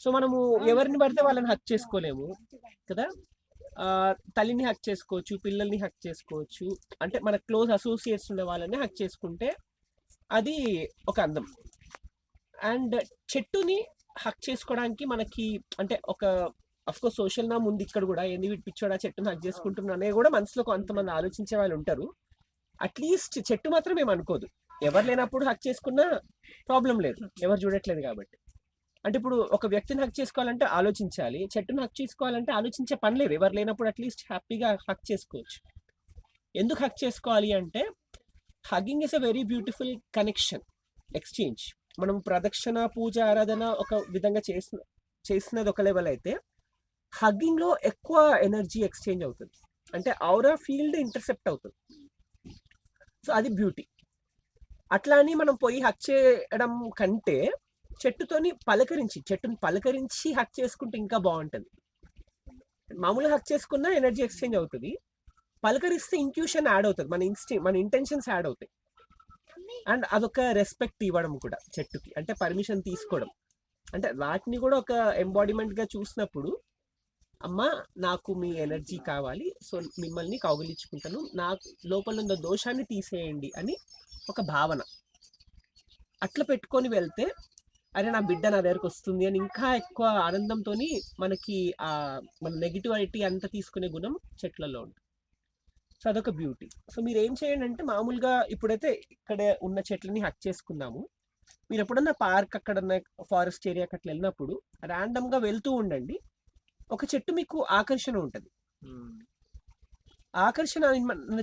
So మనము ఎవరిని పడితే వాళ్ళని హక్ చేసుకోలేము కదా? తల్లిని హక్ చేసుకోవచ్చు పిల్లల్ని హక్ చేసుకోవచ్చు. అంటే మన క్లోజ్ అసోసియేట్స్ ఉన్న వాళ్ళని హక్ చేసుకుంటే అది ఒక అందం. అండ్ చెట్టుని హక్ చేసుకోవడానికి మనకి అంటే ఒక కోర్స్ సోషల్ నా ముందు ఇక్కడ కూడా. ఏంది వీటి పిచ్చోడా చెట్టుని హక్ చేసుకుంటున్నా అనేది కూడా మనసులో కొంతమంది ఆలోచించే వాళ్ళు ఉంటారు. అట్లీస్ట్ చెట్టు మాత్రం ఏం అనుకోదు. ఎవరు లేనప్పుడు హక్ చేసుకున్నా ప్రాబ్లం లేదు. ఎవరు చూడట్లేదు కాబట్టి. అంటే ఇప్పుడు ఒక వ్యక్తిని హక్ చేసుకోవాలంటే ఆలోచించాలి. చెట్టును హక్ చేసుకోవాలంటే ఆలోచించే పని లేదు. ఎవరు లేనప్పుడు అట్లీస్ట్ హ్యాపీగా హక్ చేసుకోవచ్చు. ఎందుకు హక్ చేసుకోవాలి అంటే hugging is a very beautiful connection exchange. మనం ప్రదక్షిణ పూజ ఆరాధన ఒక విధంగా చేసిన చేసినది ఒక లెవెల్ అయితే హగ్గింగ్లో ఎక్కువ ఎనర్జీ ఎక్స్చేంజ్ అవుతుంది. అంటే ఔరా ఫీల్డ్ ఇంటర్సెప్ట్ అవుతుంది. సో అది బ్యూటీ. అట్లా అని మనం పోయి హక్ చేయడం కంటే చెట్టుతోని పలకరించి చెట్టుని పలకరించి హక్ చేసుకుంటే ఇంకా బాగుంటుంది. మామూలుగా హక్ చేసుకున్నా ఎనర్జీ ఎక్స్చేంజ్ అవుతుంది. పలకరిస్తే ఇంట్యూషన్ యాడ్ అవుతుంది. మన ఇన్స్టి మన ఇంటెన్షన్స్ యాడ్ అవుతాయి. అండ్ అదొక రెస్పెక్ట్ ఇవ్వడం కూడా చెట్టుకి. అంటే పర్మిషన్ తీసుకోవడం. అంటే వాటిని కూడా ఒక ఎంబాడిమెంట్గా చూసినప్పుడు అమ్మ నాకు మీ ఎనర్జీ కావాలి. సో మిమ్మల్ని కౌగిలించుకుంటాను. నా లోపల ఉన్న దోషాన్ని తీసేయండి అని ఒక భావన. అట్లా పెట్టుకొని వెళ్తే అరే నా బిడ్డ నా దగ్గరకు వస్తుంది అని ఇంకా ఎక్కువ ఆనందంతో మనకి ఆ మన నెగిటివిటీ అంతా తీసుకునే గుణం చెట్లలో ఉంటుంది. సో అదొక బ్యూటీ సో మీరు ఏం చేయండి అంటే మామూలుగా ఇప్పుడైతే ఇక్కడ ఉన్న చెట్లని హక్ చేసుకుందాము. మీరు ఎప్పుడన్నా పార్క్ అక్కడ ఫారెస్ట్ ఏరియాకి అట్లా వెళ్ళినప్పుడు random గా వెళ్తూ ఉండండి. ఒక చెట్టు మీకు ఆకర్షణ ఉంటుంది. ఆకర్షణ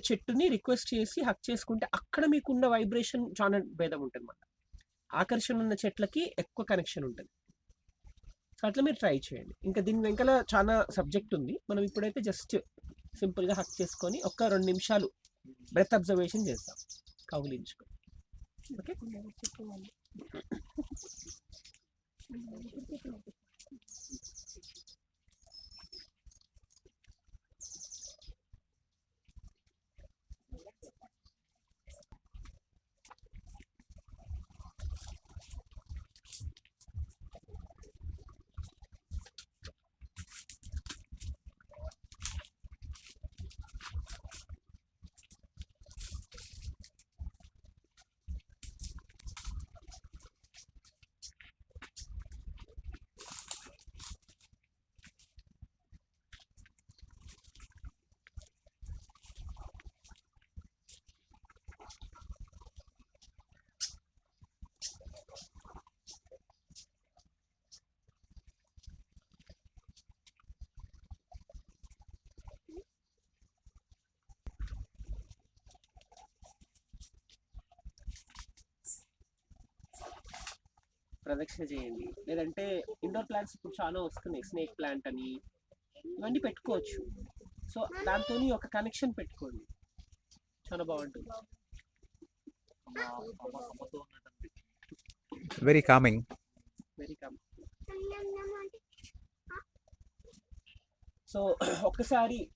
చెట్టుని రిక్వెస్ట్ చేసి హక్ చేసుకుంటే అక్కడ మీకు ఉన్న వైబ్రేషన్ చాలా భేదం ఉంటుంది అన్నమాట ఆకర్షణ ఉన్న చెట్లకి ఎక్కువ కనెక్షన్ ఉంటుంది. సో అట్లా మీరు ట్రై చేయండి. ఇంకా దీని వెనకాల చాలా సబ్జెక్ట్ ఉంది. మనం ఇప్పుడైతే జస్ట్ సింపుల్గా హక్ చేసుకొని ఒక్క రెండు నిమిషాలు బ్రెత్ అబ్జర్వేషన్ చేస్తాం కౌగిలించుకొని. ఓకే ప్రదక్షిణ చేయండి. లేదంటే ఇండోర్ ప్లాంట్స్ ఇప్పుడు చాలా వస్తున్నాయి. స్నేక్ ప్లాంట్ అని ఇవన్నీ పెట్టుకోవచ్చు. సో దాంతో ఒక కనెక్షన్ పెట్టుకోండి. చాలా బాగుంటుంది. Very calming very calm so ఒక్కసారి